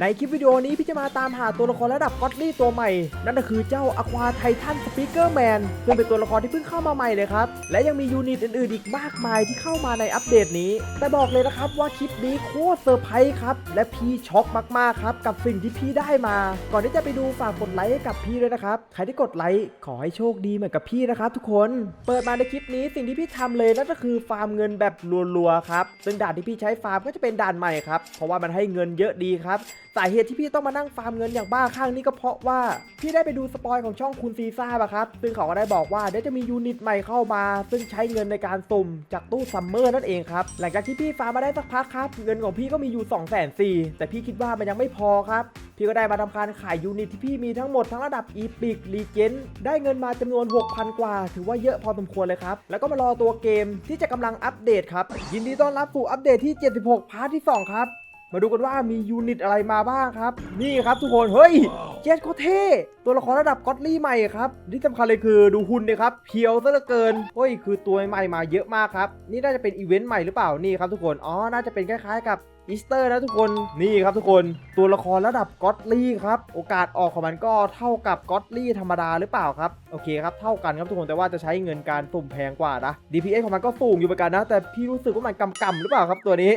ในคลิปวิดีโอนี้พี่จะมาตามหาตัวละครระดับก็อดลี่ตัวใหม่ นั่นก็คือเจ้าอควาไททันสปีกเกอร์แมนซึ่งเป็นตัวละครที่เพิ่งเข้ามาใหม่เลยครับ และยังมียูนิตอื่นๆอีกมากมายที่เข้ามาในอัปเดตนี้ แต่บอกเลยนะครับว่าคลิปนี้โคตรเซอร์ไพรส์ครับ และพี่ช็อกมากๆครับ กับสิ่งที่พี่ได้มา ก่อนที่จะไปดูฝากกดไลค์ให้กับพี่ด้วยนะครับใครที่กดไลค์ขอให้โชคดีเหมือนกับพี่นะครับทุกคนเปิดมาในคลิปนี้สิ่งที่พี่ทำเลยนั่นก็คือฟาร์มเงินแบบรัวๆครับซึ่งด่านที่พี่ใช้ฟาร์มก็จะเป็นด่านใหม่ครับเพราะว่ามันให้เงินเยอะดีครับ สาเหตุที่พี่ต้องมานั่งฟาร์มเงินอย่างบ้าคลั่งนี่ก็เพราะว่าพี่ได้ไปดูสปอยของช่องคุณซีซ่าบะครับ ซึ่งเขาก็ได้บอกว่าเดี๋ยวจะมียูนิตใหม่เข้ามา ซึ่งใช้เงินในการสุ่มจากตู้ซัมเมอร์นั่นเองครับ หลังจากที่พี่ฟาร์มมาได้สักพักครับ เงินของพี่ก็มีอยู่2 4 0 0 0แต่พี่คิดว่ามันยังไม่พอครับ พี่ก็ได้มาทำการขายยูนิตที่พี่มีทั้งหมดทั้งระดับอีพิกรีเจนได้เงินมาจำนวน 6,000 กว่า ถือว่าเยอะพอสมควรเลยครับ แล้วก็มารอตัวเกมที่จะกำลังอัปเดตครับ ยินดีต้อนรับสู่อัปเดตที่ 76 พาร์ทที่ 2 ครับ มาดูกันว่ามียูนิตอะไรมาบ้างครับ นี่ครับทุกคนเฮ้ยเจสโคตรเท่ตัวละครระดับก็อดลี่ใหม่ครับที่สำคัญเลยคือดูหุ่นเลยครับเพียวซะเหลือเกินเฮ้ยคือตัวใหม่มาเยอะมากครับ นี่น่าจะเป็นอีเวนต์ใหม่หรือเปล่านี่ครับทุกคนอ๋อน่าจะเป็นคล้ายๆกับอีสเตอร์นะทุกคนนี่ครับทุกคนตัวละครระดับก็อดลี่ครับโอกาสออกของมันก็เท่ากับก็อดลี่ธรรมดาหรือเปล่าครับโอเคครับเท่ากันครับทุกคนแต่ว่าจะใช้เงินการสุ่มแพงกว่านะ DPS ของมันก็สูงอยู่เหมือนกันนะ แต่พี่รู้สึกว่ามันกำๆหรือเปล่าครับตัวนี้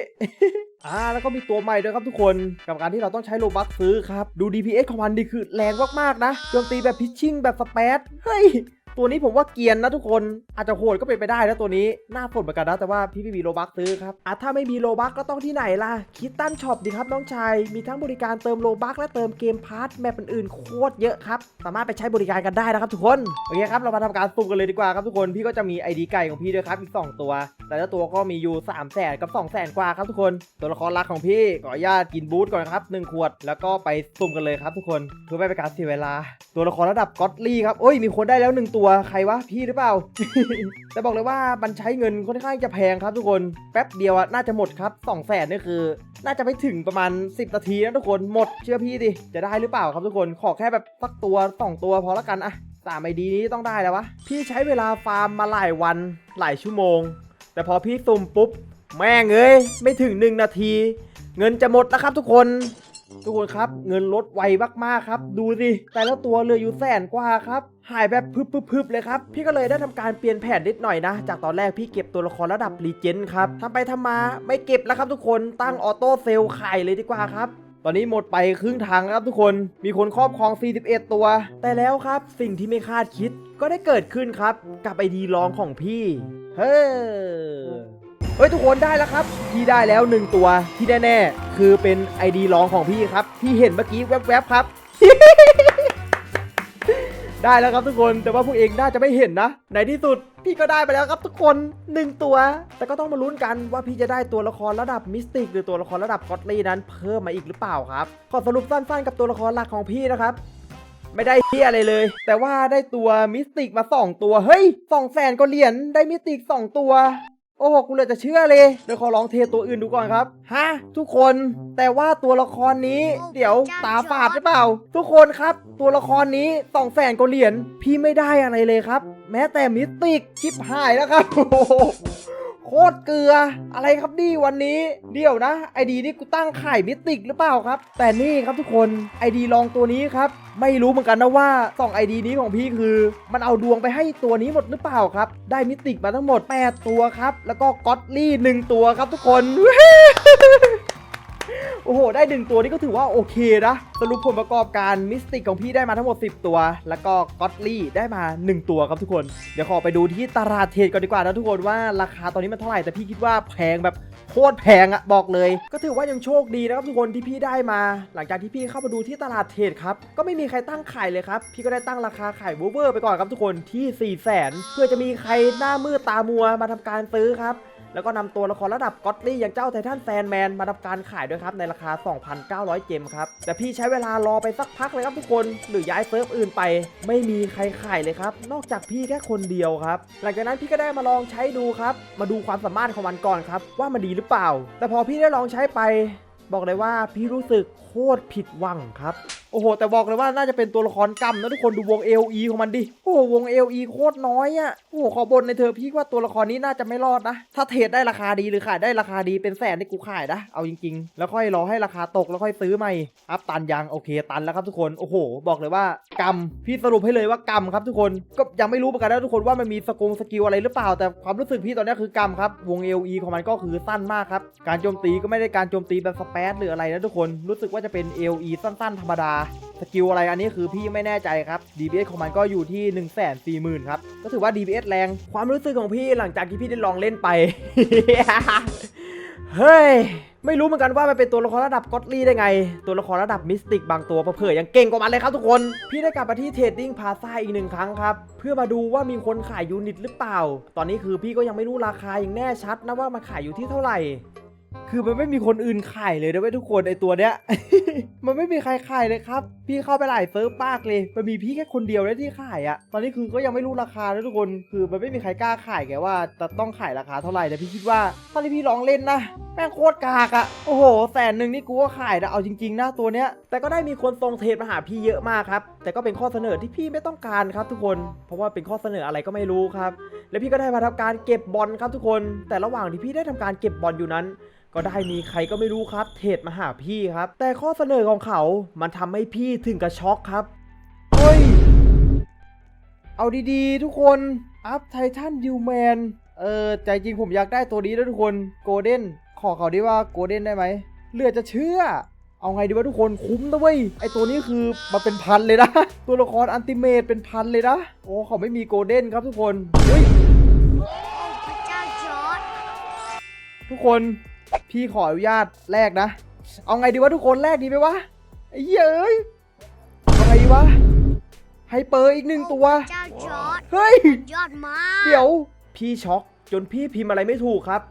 อ่าแล้วก็มีตัวใหม่ด้วยครับทุกคนกับการที่เราต้องใช้โลบัคซื้อครับ ดู DPS ของมันดีคือแรงมากๆนะโจมตีแบบพิชชิ่งแบบสเปซเฮ้ย ตัวนี้ผมว่าเกียนนะทุกคนอาจจะโหดก็เป็นไปได้นะตัวนี้น่าสนเหมือนกันนะแต่ว่าพี่ไม่มีโลบัคซื้อครับอะถ้าไม่มีโลบัคก็ต้องที่ไหนล่ะคิดตั้นช็อปดีครับน้องชายมีทั้งบริการเติมโลบัคและเติมเกมพาร์ทแมปอื่นๆโคตรเยอะครับสามารถไปใช้บริการกันได้นะครับทุกคนโอเคครับเรามาทำการสุ่มกันเลยดีกว่าครับทุกคนพี่ก็จะมี ID ไก่ของพี่ด้วยครับอีก 2 ตัว แต่ละตัวก็มีอยู่3 0 0แสนกับ2 0 0แสนกว่าครับทุกคน ตัวละครลักของพี่ขออนุญาตกินบูธก่อนครับ1ขวดแล้วก็ไปสุ่มกันเลยครับทุกคนเพื่อไม่เป็นการเสียเวลา ตัวละครระดับก็อดลี่ครับโอ้ยมีคนได้แล้ว 1 ตัวใครวะพี่หรือเปล่า แต่บอกเลยว่ามันใช้เงินค่อนข้างจะแพงครับทุกคนแป๊บเดียวอะน่าจะหมดครับ2 0 0แสนนี่คือ น่าจะไม่ถึงประมาณ 10 นาทีนะทุกคนหมดเชื่อพี่ดิจะได้หรือเปล่าครับทุกคนขอแค่แบบสักตัวสองตัวพอละกันอะสามไอดีนี้ต้องได้แล้ววะพี่ใช้เวลาฟาร์มมาหลายวันหลายชั่วโมง แต่พอพี่สุ่มปุ๊บแม่งเอ้ยไม่ถึง 1 นาที เงินจะหมดแล้วครับทุกคน ทุกคนครับเงินลดไวมากๆครับ ดูสิแต่ละตัวเหลืออยู่แสนกว่าครับหายแบบพึบๆเลยครับ พี่ก็เลยได้ทำการเปลี่ยนแผนนิดหน่อยนะ จากตอนแรกพี่เก็บตัวละครระดับรีเจนครับทำไปทำมาไม่เก็บแล้วครับทุกคนตั้งออโต้เซลขายเลยดีกว่าครับตอนนี้หมดไปครึ่งทางแล้วครับทุกคน มีคนครอบครอง 41 ตัว แต่แล้วครับสิ่งที่ไม่คาดคิดก็ได้เกิดขึ้นครับ กับไอดีลองของพี่ เฮ้ย เฮ้ยทุกคนได้แล้วครับ พี่ได้แล้ว 1 ตัวที่แน่ๆ คือเป็น ID รองของพี่ครับที่เห็นเมื่อกี้แวบๆครับ ได้แล้วครับทุกคนแต่ว่าพวกเองน่าจะไม่เห็นนะในที่สุดพี่ก็ได้ไปแล้วครับทุกคน 1 ตัว แต่ก็ต้องมาลุ้นกันว่าพี่จะได้ตัวละครระดับมิสติก หรือตัวละครระดับก็อตลี่นั้นเพิ่มมาอีกหรือเปล่าครับขอสรุปสั้นๆกับตัวละครหลักของพี่นะครับไม่ได้เที่ยอะไรเลย แต่ว่าได้ตัวมิสติกมา 2 ตัว เฮ้ยสองแสนก็เหรียญได้มิสติก 2 ตัว โอ้โหกูเลยจะเชื่อเลย เดี๋ยวขอลองเทตัวอื่นดูก่อนครับ ฮะ ทุกคน แต่ว่าตัวละครนี้ เดี๋ยวตาฝาดหรือเปล่า ทุกคนครับ ตัวละครนี้สองแสนกว่าเหรียญ พี่ไม่ได้อะไรเลยครับ แม้แต่มิสติกชิปหายแล้วครับ โคตรเกลือ อะไรครับนี่วันนี้เดี๋ยวนะไอดีนี่กูตั้งขายมิติกหรือเปล่าครับ แต่นี่ครับทุกคนไอดีลองตัวนี้ครับไม่รู้เหมือนกันนะว่า2ไอดีนี้ของพี่คือ มันเอาดวงไปให้ตัวนี้หมดหรือเปล่าครับ ได้มิติกมาทั้งหมด 8 ตัวครับ แล้วก็ก็อตลี่ 1 ตัวครับทุกคน โอ้โห ได้หนึ่งตัวนี่ก็ถือว่าโอเคนะ สรุปผลประกอบการมิสติกของพี่ได้มาทั้งหมด 10 ตัว แล้วก็ก็อตลี่ได้มา 1 ตัวครับทุกคน เดี๋ยวขอไปดูที่ตลาดเทรดก่อนดีกว่านะทุกคนว่าราคาตอนนี้มันเท่าไหร่แต่พี่คิดว่าแพงแบบโคตรแพงอะบอกเลย ก็ถือว่ายังโชคดีนะครับทุกคนที่พี่ได้มา หลังจากที่พี่เข้ามาดูที่ตลาดเทรดครับก็ไม่มีใครตั้งขายเลยครับพี่ก็ได้ตั้งราคาขายเวอร์ไปก่อนครับทุกคนที่4 0 0 0 0 0เพื่อจะมีใครหน้ามืดตามัวมาทำการซื้อครับ แล้วก็นำตัวละครระดับก็อตลี่อย่างเจ้าไททันแซนแมนมาทำการขายด้วยครับในราคา 2,900 เจมครับ แต่พี่ใช้เวลารอไปสักพักเลยครับทุกคน หรือย้ายเซิร์ฟอื่นไป ไม่มีใครขายเลยครับ นอกจากพี่แค่คนเดียวครับ หลังจากนั้นพี่ก็ได้มาลองใช้ดูครับ มาดูความสามารถของมันก่อนครับ ว่ามันดีหรือเปล่า แต่พอพี่ได้ลองใช้ไป บอกเลยว่าพี่รู้สึกโคตรผิดหวังครับ โอ้โห แต่บอกเลยว่าน่าจะเป็นตัวละครกำนะทุกคนดูวง LE ของมันดิ โอ้โหวง LE โคตรน้อยอะ่ะ โอ้ขอบนในเธอพี่ว่าตัวละครนี้น่าจะไม่รอดนะ ถ้าเทรดได้ราคาดีหรือขายได้ราคาดีเป็นแสนนี่กูขายนะ เอาจริงๆ แล้วค่อยรอให้ราคาตกแล้วค่อยซื้อใหม่ อัพตันยังโอเคตันแล้วครับทุกคน โอ้โห บอกเลยว่ากำพี่สรุปให้เลยว่ากำครับทุกคน ก็ยังไม่รู้เหมือนกันนะทุกคนว่ามันมีสกงสกิลอะไรหรือเปล่า แต่ความรู้สึกพี่ตอนนี้คือกำครับ วง LE ของมันก็คือสั้นมากครับ การโจมตีก็ไม่ได้การโจมตีแบบสเปซหรืออะไรนะทุกคน รู้สึกว่าจะเป็น LE สั้น ๆ ธรรมดาสกิลอะไรอันนี้คือพี่ไม่แน่ใจครับ DBS ของมันก็อยู่ที่1 4 0 0 0 0ครับ ก็ถือว่า DBS แรง ความรู้สึกของพี่หลังจากที่พี่ได้ลองเล่นไป เฮ้ย ไม่รู้เหมือนกันว่ามันเป็นตัวละครระดับก็อตลี่ได้ไง ตัวละครระดับมิสติกบางตัวเผยๆยังเก่งกว่ามันเลยครับทุกคน พี่ได้กลับมาที่เทรดดิ้งพาซ่าอีกหนึ่งครั้งครับ เพื่อมาดูว่ามีคนขายยูนิตหรือเปล่า ตอนนี้คือพี่ก็ยังไม่รู้ราคาอย่างแน่ชัดนะว่ามันขายอยู่ที่เท่าไหร่ คือมันไม่มีคนอื่นขายเลยนะเว้ยทุกคนไอตัวเนี้ย มันไม่มีใครขายเลยครับ พี่เข้าไปหลายเซิร์ฟมากเลย มันมีพี่แค่คนเดียวเลยที่ขายอะตอนนี้คือก็ยังไม่รู้ราคานะทุกคน คือมันไม่มีใครกล้าขายแกว่าจะต้องขายราคาเท่าไหร่แต่พี่คิดว่าตอนที่พี่ลองเล่นนะแม่งโคตรกากอะโอ้โหแสนหนึ่งนี่กูก็ขายนะเอาจริงๆนะตัวเนี้ย แต่ก็ได้มีคนส่งเทรดมาหาพี่เยอะมากครับ แต่ก็เป็นข้อเสนอที่พี่ไม่ต้องการครับทุกคน เพราะว่าเป็นข้อเสนออะไรก็ไม่รู้ครับ และพี่ก็ได้มาทำการเก็บบอลครับทุกคน แต่ระหว่างที่พี่ได้ทำการเก็บบอลอยู่นั้น ก็ได้มีใครก็ไม่รู้ครับ เทรดมาหาพี่ครับ แต่ข้อเสนอของเขา มันทำให้พี่ถึงกับช็อกครับ เฮ้ย เอาดีๆ ทุกคน อัพไททันยูแมน เออ ใจจริงผมอยากได้ตัวนี้นะทุกคน โกลเด้น ขอเขาดีว่าโกลเด้นได้ไหมเหลือจะเชื่อ เอาไงดีวะทุกคน คุ้มนะเว้ย ไอตัวนี้คือมาเป็นพันเลยนะ ตัวละครอันติเมตเป็นพันเลยนะ โอ้ เขาไม่มีโกลเด้นครับทุกคน เฮ้ยพระเจ้าจอร์ดทุกคน พี่ขออนุญาตแลกนะ เอาไงดีวะทุกคนแลกดีไหมวะไอ้เหี้ยเอ้ยเอาไงดีวะไฮเปอร์อีกหนึ่งตัวพระเจ้าจอร์ดเฮ้ย ยอดมากเดี๋ยว พี่ช็อกจนพี่พิมพ์อะไรไม่ถูกครับ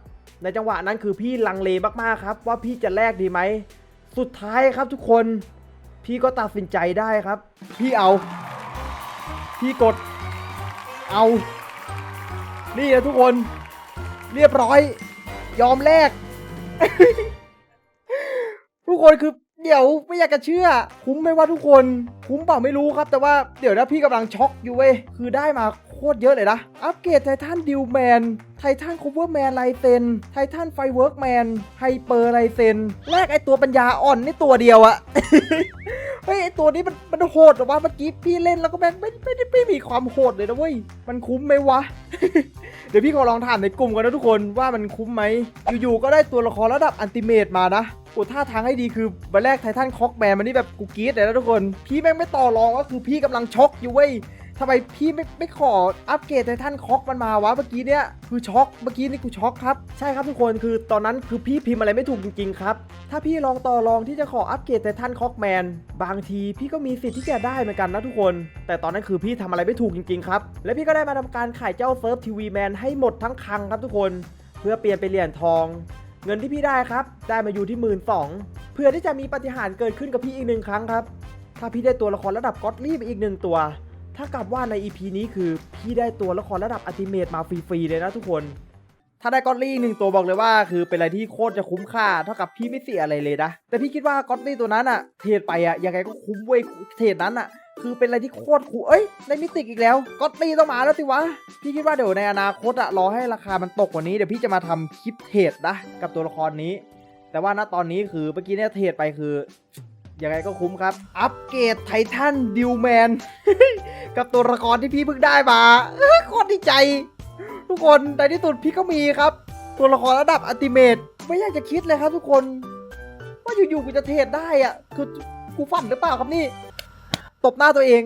ในจังหวะนั้นคือพี่ลังเลมากๆครับ ว่าพี่จะแลกดีไหม สุดท้ายครับทุกคน พี่ก็ตัดสินใจได้ครับ พี่เอา พี่กด เอา นี่นะทุกคน เรียบร้อย ยอมแลก ทุกคนคือเดี๋ยวไม่อยากจะเชื่อ คุ้มไหมว่าทุกคนคุ้มเปล่าไม่รู้ครับ แต่ว่าเดี๋ยวนะพี่กำลังช็อกอยู่เว้ยคือได้มาโคตรเยอะเลยนะ อัปเกรดไททันดิวแมนไททันคูเวอร์แมนไลเซนไททันไฟเวิร์กแมนไฮเปอร์ไลเซนแลกไอตัวปัญญาอ่อนนี่ตัวเดียวอะ เฮ้ยไอตัวนี้มันมันโหดเหรอวะเมื่อกี้พี่เล่นแล้วก็แม่งไม่ไม่ได้ไม่มีความโหดเลยนะเว้ยมันคุ้มไหมวะ เดี๋ยวพี่ขอลองถามในกลุ่มกันนะทุกคนว่ามันคุ้มไหมอยู่ๆก็ได้ตัวละครระดับอันติเมตมานะโอ้ท่าทางให้ดีคือวันแรกไททันคอกแมนมันนี่แบบกูกรี๊ดเลยนะทุกคน พี่แม่งไม่ต่อรองก็คือพี่กำลังช็อกอยู่เว้ย ทำไมพี่ไม่ไม่ขออัปเกรดไททันคอกมันมาวะเมื่อกี้เนี่ยคือช็อกเมื่อกี้นี่กูช็อกครับใช่ครับทุกคนคือตอนนั้นคือพี่พิมพ์อะไรไม่ถูกจริงๆครับถ้าพี่ลองต่อรองที่จะขออัปเกรดไททันคอกแมนบางทีพี่ก็มีสิทธิ์ที่จะได้เหมือนกันนะทุกคน แต่ตอนนั้นคือพี่ทำอะไรไม่ถูกจริงๆครับและพี่ก็ได้มาทำการขายเจ้าเซิร์ฟทีวีแมนให้หมดทั้งคังครับทุกคน เพื่อเปลี่ยนเป็นเหรียญทอง เงินที่พี่ได้ครับ ได้มาอยู่ที่หมื่นสองเพื่อที่จะมีปาฏิหารย์เกิดขึ้นกับพี่อีกหนึ่งครั้งครับถ้าพี่ได้ตัวละครระดับก็อตลี่ไปอีกหนึ่งตัว ถ้ากลับว่าใน EP นี้คือพี่ได้ตัวละครระดับอัติเมตมาฟรีๆเลยนะทุกคน ถ้าได้ก็อตลี่หนึ่งตัวบอกเลยว่า คือเป็นอะไรที่โคตรจะคุ้มค่าเท่ากับพี่ไม่เสียอะไรเลยนะ แต่พี่คิดว่าก็อตลี่ตัวนั้นอะเทรดไปอะยังไงก็คุ้มเว้ยเทรดนั้นอะคือเป็นอะไรที่โคตรคุ้เอ้ยได้มิติกอีกแล้วก็อตลี่ต้องมาแล้วสิวะ พี่คิดว่าเดี๋ยวในอนาคตอะรอให้ราคามันตกกว่านี้เดี๋ยวพี่จะมาทำคลิปเทรดนะกับตัวละครนี้ แต่ว่าณตอนนี้คือเมื่อกี้เนี่ยเทรดไปคือ ยังไงก็คุ้มครับ อัปเกรดไททันดิวแมน กับตัวละครที่พี่เพิ่งได้มาโคตรดีใจ ทุกคนในที่สุดพี่ก็มีครับ ตัวละครระดับอัติเมตไม่อยากจะคิดเลยครับทุกคน ว่าอยู่ๆกูจะเทรดได้อะคือกูฝันหรือเปล่าครับนี่ ตบหน้าตัวเอง